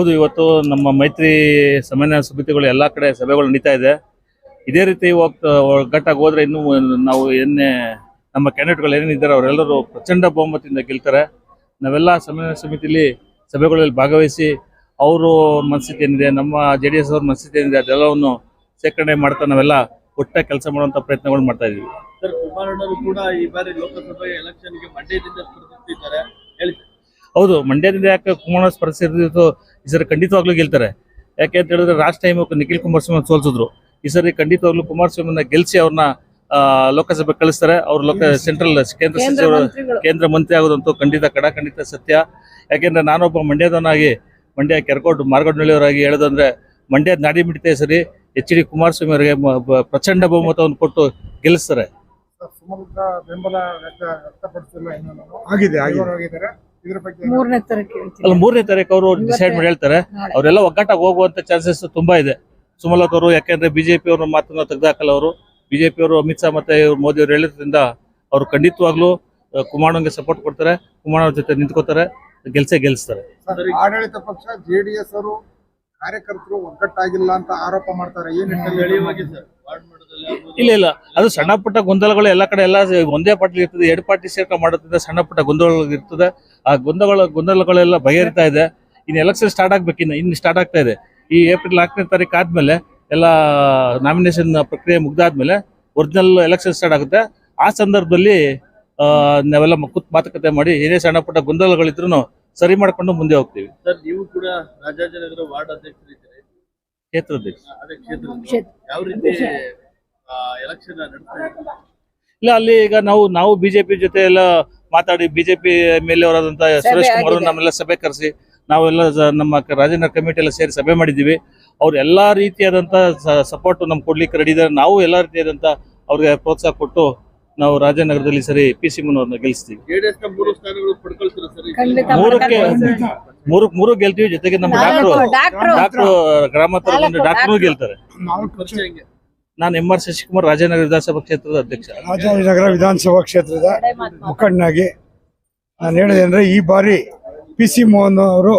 ಹೌದು, ಇವತ್ತು ನಮ್ಮ ಮೈತ್ರಿ ಸಮನ್ವಯ ಸಮಿತಿಗಳು ಎಲ್ಲಾ ಕಡೆ ಸಭೆಗಳು ನಡೀತಾ ಇದೆ. ಇದೇ ರೀತಿ ಹೋಗ್ತಾ ಒಗ್ಗಟ್ಟಾಗಿ ಹೋದ್ರೆ ಇನ್ನು ನಾವು ಏನೇ ನಮ್ಮ ಕ್ಯಾಂಡಿಡೇಟ್ಗಳು ಏನೇನಿದ್ದಾರೆ ಅವರೆಲ್ಲರೂ ಪ್ರಚಂಡ ಬಹುಮತದಿಂದ ಗೆಲ್ತಾರೆ. ನಾವೆಲ್ಲ ಸಮನ್ವಯ ಸಮಿತಿಲಿ ಸಭೆಗಳಲ್ಲಿ ಭಾಗವಹಿಸಿ ಅವರು ಮನಸ್ಥಿತಿ ಏನಿದೆ, ನಮ್ಮ ಜೆ ಡಿ ಎಸ್ ಅವ್ರ ಮನಸ್ಥಿತಿ ಏನಿದೆ, ಅದೆಲ್ಲವನ್ನು ಶೇಖರಣೆ ಮಾಡ್ತಾ ನಾವೆಲ್ಲ ಒಟ್ಟಾಗಿ ಕೆಲಸ ಮಾಡುವಂತ ಪ್ರಯತ್ನಗಳು ಮಾಡ್ತಾ ಇದ್ದೀವಿ ಸರ್, ಕುಮಾರಣ್ಣರು ಕೂಡ ಈ ಬಾರಿ ಲೋಕಸಭೆ ಎಲೆಕ್ಷನ್ಗೆ ಮಂಡ್ಯದಿಂದ ಸ್ಪರ್ಧಿಸಿದ್ದಾರೆ ಹೌದು ಮಂಡ್ಯದಿಂದ ಯಾಕೆ ಕುಮಾರ ಸ್ಪರ್ಧಿಸಿದ್ದು ಈ ಸರಿ ಖಂಡಿತವಾಗ್ಲೂ ಗೆಲ್ತಾರೆ. ಯಾಕೆ ಅಂತ ಹೇಳಿದ್ರೆ ಲಾಸ್ಟ್ ಟೈಮ್ ನಿಖಿಲ್ ಕುಮಾರಸ್ವಾಮಿ ಸೋಲ್ಸಿದ್ರು. ಈ ಸರಿ ಖಂಡಿತವಾಗ್ಲೂ ಕುಮಾರಸ್ವಾಮಿನ ಗೆಲ್ಸಿ ಅವ್ರನ್ನ ಲೋಕಸಭೆ ಕಳಿಸ್ತಾರೆ. ಅವ್ರು ಲೋಕ ಸೆಂಟ್ರಲ್ ಕೇಂದ್ರ ಕೇಂದ್ರ ಸಚಿವರು ಕೇಂದ್ರ ಮಂತ್ರಿ ಆಗೋದಂತೂ ಖಂಡಿತ ಕಡ ಖಂಡಿತ ಸತ್ಯ. ಯಾಕೆಂದ್ರೆ ನಾನೊಬ್ಬ ಮಂಡ್ಯದವನಾಗಿ ಮಂಡ್ಯ ಕೆರಕೋಟ್ ಮಾರ್ಗಡ್ನಳ್ಳಿಯವರಾಗಿ ಹೇಳೋದಂದ್ರೆ ಮಂಡ್ಯದ ನಾಡಿ ಮಿಡಿತೆ ಸರಿ ಎಚ್ ಡಿ ಕುಮಾರಸ್ವಾಮಿ ಅವರಿಗೆ ಪ್ರಚಂಡ ಬಹುಮತವನ್ನು ಕೊಟ್ಟು ಗೆಲ್ಲಿಸ್ತಾರೆ. ಸುಮಲತಾ ಬೆಂಬಲ ವ್ಯಕ್ತ ವ್ಯಕ್ತಪಡಿಸಿಲ್ಲ ಇನ್ನೂ ನಾನು. ಆಗಿದೆ ಮೂರನೇ ತರಕ್ಕೆ ಅಲ್ಲ ಮೂರನೇ ತಾರೀಕು ಅವರು ಡಿಸೈಡ್ ಮಾಡಿ ಹೇಳ್ತಾರೆ. ಅವರೆಲ್ಲ ಒಗ್ಗಟ್ಟಾಗಿ ಹೋಗುವಂತ ಚಾನ್ಸಸ್ ತುಂಬಾ ಇದೆ. ಸುಮಲತ್ ಅವರು ಯಾಕೆಂದ್ರೆ ಬಿಜೆಪಿ ಅವ್ರ ಮಾತನ್ನ ತೆಗೆದಾಕಲ್ಲ ಅವರು. ಬಿಜೆಪಿ ಅವರು ಅಮಿತ್ ಶಾ ಮತ್ತೆ ಇವ್ರು ಮೋದಿ ಅವರು ಹೇಳಿದ್ರಿಂದ ಅವರು ಖಂಡಿತವಾಗ್ಲೂ ಕುಮಾರಣ್ಣಗೆ ಸಪೋರ್ಟ್ ಕೊಡ್ತಾರೆ. ಕುಮಾರಣ್ಣ ಅವ್ರ ಜೊತೆ ನಿಂತ್ಕೋತಾರೆ. ಗೆಲ್ಸೇ ಗೆಲ್ಸ್ತಾರೆ. ಆಡಳಿತ ಪಕ್ಷ ಜೆಡಿಎಸ್ ಅವರು ಕಾರ್ಯಕರ್ತರು ಒಗ್ಗಟ್ಟಾಗಿಲ್ಲ ಅಂತ ಆರೋಪ ಮಾಡ್ತಾರೆ. ಏನ್ ನಿಟ್ಟಿನಲ್ಲಿ ಇಲ್ಲ ಇಲ್ಲ. ಅದು ಸಣ್ಣ ಪುಟ್ಟ ಗೊಂದಲಗಳು ಎಲ್ಲ ಕಡೆ ಎಲ್ಲ ಒಂದೇ ಪಾರ್ಟಿ ಇರ್ತದೆ ಎರಡು ಪಾರ್ಟಿ ಸೇರ್ಕೊಂಡು ಮಾಡುತ್ತಿದ್ದ ಸಣ್ಣ ಪುಟ್ಟ ಗೊಂದಲಗಳು ಇರ್ತದೆ. ಆ ಗೊಂದಲಗಳ ಗೊಂದಲಗಳೆಲ್ಲ ಬಗೆಹರಿತಾ ಇದೆ. ಇನ್ನು ಎಲೆಕ್ಷನ್ ಸ್ಟಾರ್ಟ್ ಆಗ್ಬೇಕು ಇನ್ನು ಇನ್ನು ಸ್ಟಾರ್ಟ್ ಆಗ್ತಾ ಇದೆ. ಈ ಏಪ್ರಿಲ್ ನಾಲ್ಕನೇ ತಾರೀಕು ಆದ್ಮೇಲೆ ಎಲ್ಲ ನಾಮಿನೇಷನ್ ಪ್ರಕ್ರಿಯೆ ಮುಗ್ದಾದ್ಮೇಲೆ ಒರಿಜಿನಲ್ ಎಲೆಕ್ಷನ್ ಸ್ಟಾರ್ಟ್ ಆಗುತ್ತೆ. ಆ ಸಂದರ್ಭದಲ್ಲಿ ಆ, ನಾವೆಲ್ಲ ಕುತ್ ಕೂತ್ ಮಾತುಕತೆ ಮಾಡಿ ಏನೇ ಸಣ್ಣ ಪುಟ್ಟ ಗೊಂದಲಗಳಿದ್ರು ಸರಿ ಮಾಡ್ಕೊಂಡು ಮುಂದೆ ಹೋಗ್ತೀವಿ. ಸರ್ ನೀವು ಕೂಡ ರಾಜಾಜಿನಗರ ವಾರ್ಡ್ ಅಧ್ಯಕ್ಷರಿದ್ದೀರಿ. ಯಾವ ರೀತಿ ಎಲೆಕ್ಷನ್? ಇಲ್ಲ ಅಲ್ಲಿ ಈಗ ನಾವು ನಾವು ಬಿಜೆಪಿ ಜೊತೆ ಎಲ್ಲ ಮಾತಾಡಿ ಬಿಜೆಪಿ ಮೇಲೆ ಅವರಾದಂತಹ ಅವರಾದಂತ ಸುರೇಶ್ ಕುಮಾರ್ ಅವ್ರನ್ನ ನಮ್ಮೆಲ್ಲ ಸಭೆ ಕರೆಸಿ ನಾವೆಲ್ಲ ನಮ್ಮ ರಾಜೇಂದ್ರ ಕಮಿಟಿ ಎಲ್ಲ ಸೇರಿ ಸಭೆ ಮಾಡಿದ್ದೀವಿ. ಅವ್ರು ಎಲ್ಲಾ ರೀತಿಯಾದಂತ ಸಪೋರ್ಟ್ ನಮ್ಗೆ ಕೊಡ್ಲಿಕ್ಕೆ ರೆಡಿ ಇದ್ದಾರೆ. ನಾವು ಎಲ್ಲಾ ರೀತಿಯಾದಂತ ಅವ್ರಿಗೆ ಪ್ರೋತ್ಸಾಹ ಕೊಟ್ಟು ನಾವು ರಾಜನಗರದಲ್ಲಿ ಸರಿ ಪಿ ಸಿ ಅವ್ರನ್ನ ಗೆಲ್ಲಿಸ್ತೀವಿ. JDS ನ ಮೂರು ಸ್ಥಾನಗಳು ಪಡ್ಕೊಳ್ತೀರಾ ಸರ್ ಈ ಖಂಡಿತ ಸಲ? ಮೂರಕ್ಕೆ ಮೂರು ಮೂರು ಗೆಲ್ತೀವಿ. ಜೊತೆಗೆ ನಮ್ಮ ಡಾಕ್ಟ್ರು ಡಾಕ್ಟರ್. ಗ್ರಾಮಾಂತರ ಡಾಕ್ಟ್ರು. ಗೆಲ್ತಾರೆ. ನಾನು ಎಂ ಆರ್ ಶಶಿಕುಮಾರ್ ರಾಜನಗರ ವಿಧಾನಸಭಾ ಕ್ಷೇತ್ರದ ಅಧ್ಯಕ್ಷ ರಾಜಾಜಿನಗರ ವಿಧಾನಸಭಾ ಕ್ಷೇತ್ರದ. ಮುಖಂಡನಾಗಿ ನಾನು ಹೇಳಿದೆ ಈ ಬಾರಿ ಪಿ ಸಿ ಮೋಹನ್ ಅವರು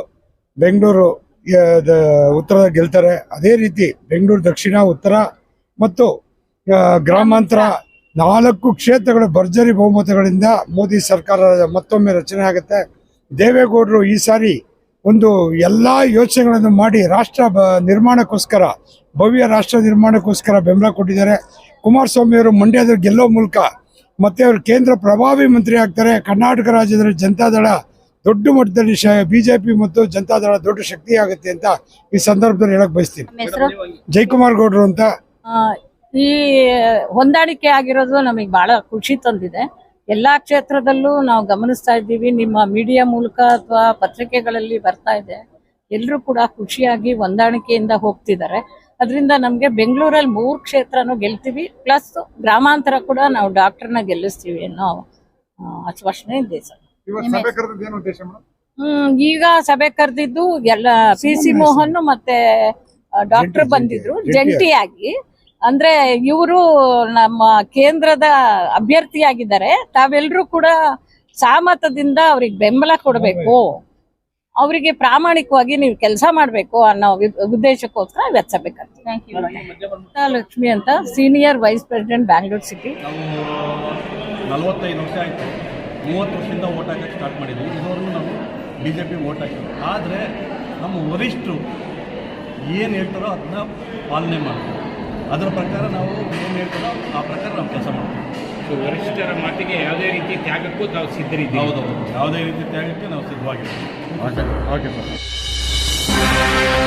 ಬೆಂಗಳೂರು ಉತ್ತರದ ಉತ್ತರ ಗೆಲ್ತಾರೆ ಅದೇ ರೀತಿ ಬೆಂಗಳೂರು ದಕ್ಷಿಣ, ಉತ್ತರ ಮತ್ತು ಗ್ರಾಮಾಂತರ ನಾಲ್ಕು ಕ್ಷೇತ್ರಗಳು ಭರ್ಜರಿ ಬಹುಮತಗಳಿಂದ ಮೋದಿ ಸರ್ಕಾರ ಮತ್ತೊಮ್ಮೆ ರಚನೆ ಆಗುತ್ತೆ ದೇವೇಗೌಡರು ಈ ಸಾರಿ ಒಂದು ಎಲ್ಲ ಯೋಚನೆಗಳನ್ನು ಮಾಡಿ ರಾಷ್ಟ್ರ ನಿರ್ಮಾಣಕ್ಕೋಸ್ಕರ ಭವ್ಯ ರಾಷ್ಟ್ರ ನಿರ್ಮಾಣಕ್ಕೋಸ್ಕರ ಬೆಂಬಲ ಕೊಟ್ಟಿದ್ದಾರೆ. ಕುಮಾರಸ್ವಾಮಿ ಅವರು ಮಂಡ್ಯದ ಗೆಲ್ಲೋ ಮೂಲಕ ಮತ್ತೆ ಅವರು ಕೇಂದ್ರ ಪ್ರಭಾವಿ ಮಂತ್ರಿ ಆಗ್ತಾರೆ. ಕರ್ನಾಟಕ ರಾಜ್ಯದಲ್ಲಿ ಜನತಾದಳ ದೊಡ್ಡ ಮಟ್ಟದಲ್ಲಿ ಶ ಬಿಜೆಪಿ ಮತ್ತು ಜನತಾದಳ ದೊಡ್ಡ ಶಕ್ತಿ ಆಗುತ್ತೆ ಅಂತ ಈ ಸಂದರ್ಭದಲ್ಲಿ ಹೇಳಕ್ ಬಯಸ್ತೀನಿ. ಜೈಕುಮಾರ್ ಗೌಡರು ಜಯಕುಮಾರ್ ಗೌಡ್ರು ಅಂತ ಈ ಹೊಂದಾಣಿಕೆ ಆಗಿರೋದು ನಮಗೆ ಬಹಳ ಖುಷಿ ತಂದಿದೆ. ಎಲ್ಲಾ ಕ್ಷೇತ್ರದಲ್ಲೂ ನಾವು ಗಮನಿಸ್ತಾ ಇದ್ದೀವಿ. ನಿಮ್ಮ ಮೀಡಿಯಾ ಮೂಲಕ ಅಥವಾ ಪತ್ರಿಕೆಗಳಲ್ಲಿ ಬರ್ತಾ ಇದೆ. ಎಲ್ಲರೂ ಕೂಡ ಖುಷಿಯಾಗಿ ಹೊಂದಾಣಿಕೆಯಿಂದ ಹೋಗ್ತಿದ್ದಾರೆ. ಅದರಿಂದ ನಮಗೆ ಬೆಂಗಳೂರಲ್ಲಿ ಮೂರು ಕ್ಷೇತ್ರನೂ ಗೆಲ್ತೀವಿ ಪ್ಲಸ್ ಗ್ರಾಮಾಂತರ ಕೂಡ ನಾವು ಡಾಕ್ಟರ್ನ ಗೆಲ್ಲಿಸ್ತೀವಿ ಅನ್ನೋ ಆಶ್ವಾಸನೆ ಇದೆ ಸರ್. ಹ್ಮ್ ಈಗ ಸಭೆ ಕರೆದಿದ್ದು ಎಲ್ಲ ಪಿ ಸಿ ಮೋಹನ್ ಮತ್ತೆ ಡಾಕ್ಟರ್ ಬಂದಿದ್ರು ಜಂಟಿ- ಜಂಟಿಯಾಗಿ ಅಂದ್ರೆ ಇವರು ನಮ್ಮ ಕೇಂದ್ರದ ಅಭ್ಯರ್ಥಿಯಾಗಿದ್ದಾರೆ. ತಾವೆಲ್ಲರೂ ಕೂಡ ಸಾಮತದಿಂದ ಅವ್ರಿಗೆ ಬೆಂಬಲ ಕೊಡಬೇಕು. ಅವರಿಗೆ ಪ್ರಾಮಾಣಿಕವಾಗಿ ನೀವು ಕೆಲಸ ಮಾಡಬೇಕು ಅನ್ನೋ ಉದ್ದೇಶಕ್ಕೋಸ್ಕರ ಬಂದು ಲಕ್ಷ್ಮಿ ಅಂತ senior vice president Bangalore city. ನಲವತ್ತೈದು ವರ್ಷ ಆಯಿತು. ಮೂವತ್ತು ವರ್ಷದಿಂದ ಓಟ್ ಹಾಕಕ್ಕೆ ಸ್ಟಾರ್ಟ್ ಮಾಡಿದ್ವಿ. ಇದುವರೆಗೂ ನಾವು ಬಿ ಜೆ ಪಿ ಓಟ್ ಹಾಕಿದ್ವಿ ಆದರೆ ನಮ್ಮ ವರಿಷ್ಠರು ಏನು ಹೇಳ್ತಾರೋ ಅದನ್ನ ಪಾಲನೆ ಮಾಡ್ತೀವಿ. ಅದರ ಪ್ರಕಾರ ನಾವು ಏನು ಹೇಳ್ತಾರೋ ಆ ಪ್ರಕಾರ ನಾವು ಕೆಲಸ ಮಾಡ್ತೀವಿ. ವರಿಷ್ಠರ ಮಾತಿಗೆ ಯಾವುದೇ ರೀತಿ ತ್ಯಾಗಕ್ಕೂ ನಾವು ಸಿದ್ಧರಿದ್ದೀವಿ ಹೌದು ಯಾವುದೇ ರೀತಿ ತ್ಯಾಗಕ್ಕೆ ನಾವು ಸಿದ್ಧವಾಗಿರ್ತೀವಿ ಓಕೆ ಸರ್.